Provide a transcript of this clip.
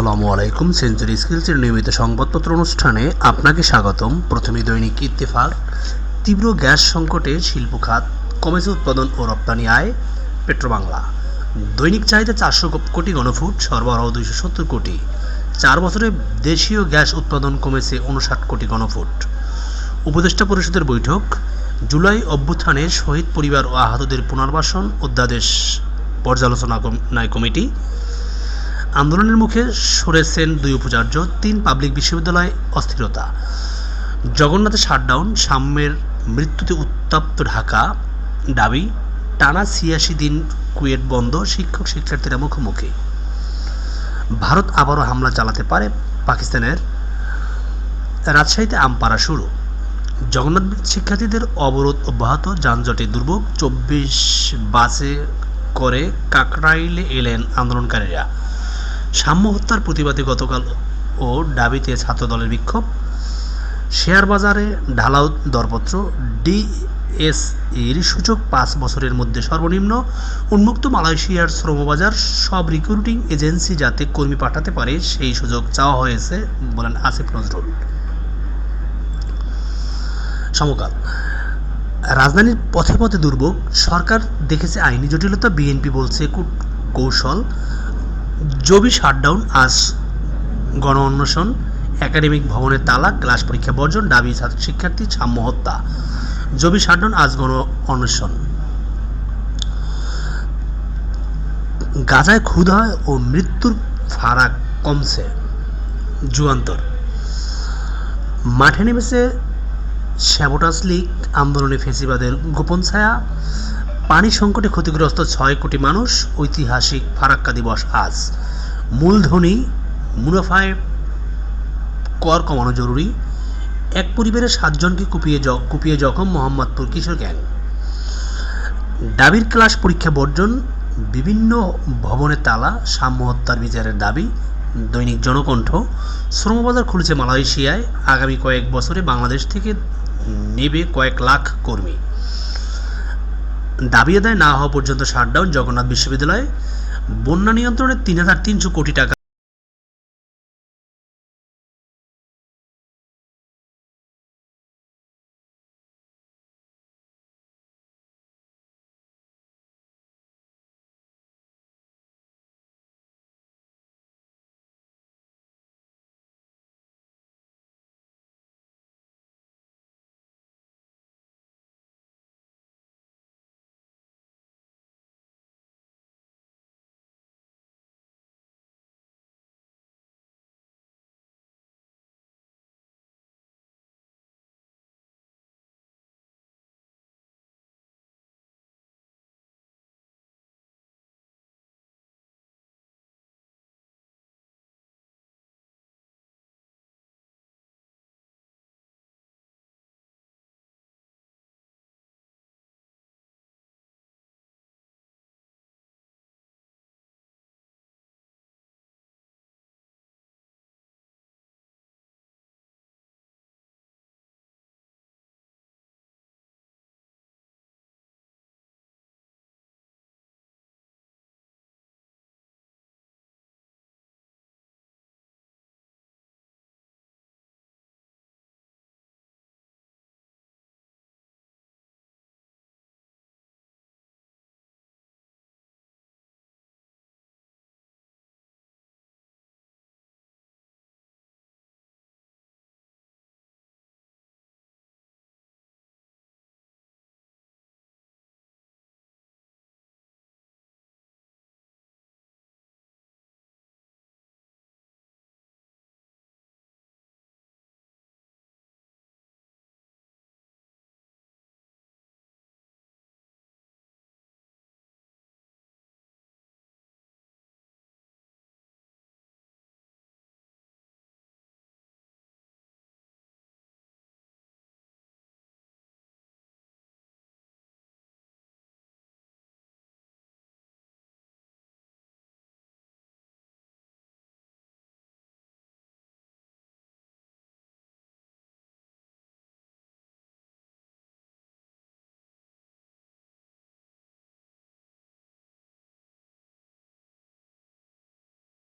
আসসালামু আলাইকুম। সেঞ্চুরি স্কিলসের নিয়মিত সংবাদপত্র অনুষ্ঠানে আপনাকে স্বাগতম। প্রথমে দৈনিক ইত্তেফাক। তীব্র গ্যাস সংকটে শিল্প খাত কমেছে উৎপাদন ও রপ্তানি আয়। পেট্রোবাংলা। দৈনিক চাহিদা চারশো কোটি ঘনফুট, সরবরাহ দুইশো সত্তর কোটি। চার বছরে দেশীয় গ্যাস উৎপাদন কমেছে উনষাট কোটি ঘনফুট। উপদেষ্টা পরিষদের বৈঠক। জুলাই অভ্যুত্থানে শহীদ পরিবার ও আহতদের পুনর্বাসন অধ্যাদেশ পর্যালোচনা কম- কমিটি। আন্দোলনের মুখে সরেছেন দুই উপাচার্য, তিন পাবলিক বিশ্ববিদ্যালয় অস্থিরতা। জগন্নাথের শাটডাউন, সাম্যের মৃত্যুতে উত্তপ্ত ঢাকা, দাবি, টানা ছিয়াশি দিন কুয়েট বন্ধ, শিক্ষক শিক্ষার্থীরা মুখোমুখি। ভারত আবারও হামলা চালাতে পারে পাকিস্তানের। রাজশাহীতে আমপাড়া শুরু। জগন্নাথ শিক্ষার্থীদের অবরোধ অব্যাহত, যানজটে দুর্ভোগ, চব্বিশ বাসে করে কাকরাইলে এলেন আন্দোলনকারীরা। সাম্য হত্যার প্রতিবাদে গতকাল ও দাবিতে ছাত্রদলের বিক্ষোভ। শেয়ার বাজারে ঢালাও দরপত্র, ডিএসইর সূচক পাঁচ বছরের মধ্যে সর্বনিম্ন। উন্মুক্ত মালয়েশিয়ার শ্রমবাজার, সব রিক্রুটিং এজেন্সি যাতে কর্মী পাঠাতে পারে সেই সুযোগ চাওয়া হয়েছে, বলেন আসিফ নজরুল। সমকাল। রাজধানীর পথে পথে দুর্ভোগ। সরকার দেখেছে আইনি জটিলতা, বিএনপি বলছে কৌশল জবি শাটডাউন আজ। গণ অন্বেষণ একাডেমিক ভবনের তালা ক্লাস পরীক্ষা বর্জন, দাবি ছাত্র শিক্ষার্থী সাম্য হত্যা। জবি শাটডাউন আজ গণ অন্বেষণ। গাজায় ক্ষুধা ও মৃত্যুর ফারাক কমছে যুগান্তর। মাঠে নেমেছে স্যাবোটাস লীগ, আন্দোলনে ফেসিবাদের গোপন ছায়া। পানি সংকটে ক্ষতিগ্রস্ত ছয় কোটি মানুষ, ঐতিহাসিক ফারাক্কা দিবস আজ। মূলধনী, মুনাফায় কর কমানো জরুরি। এক পরিবারের সাতজনকে কুপিয়ে কুপিয়ে জখম মোহাম্মদপুর কিশোর গ্যাং। দাবির ক্লাস পরীক্ষা বর্জন, বিভিন্ন ভবনে তালা, সাম্য হত্যার বিচারের দাবি, দৈনিক জনকণ্ঠ। শ্রমবাজার খুলেছে মালয়েশিয়ায়। আগামী কয়েক বছরে বাংলাদেশ থেকে নেবে কয়েক লাখ কর্মী। দাবি আদায় না হওয়া পর্যন্ত শাটডাউন জগন্নাথ বিশ্ববিদ্যালয়ে। বন্যা নিয়ন্ত্রণে তিন হাজার তিনশো কোটি টাকা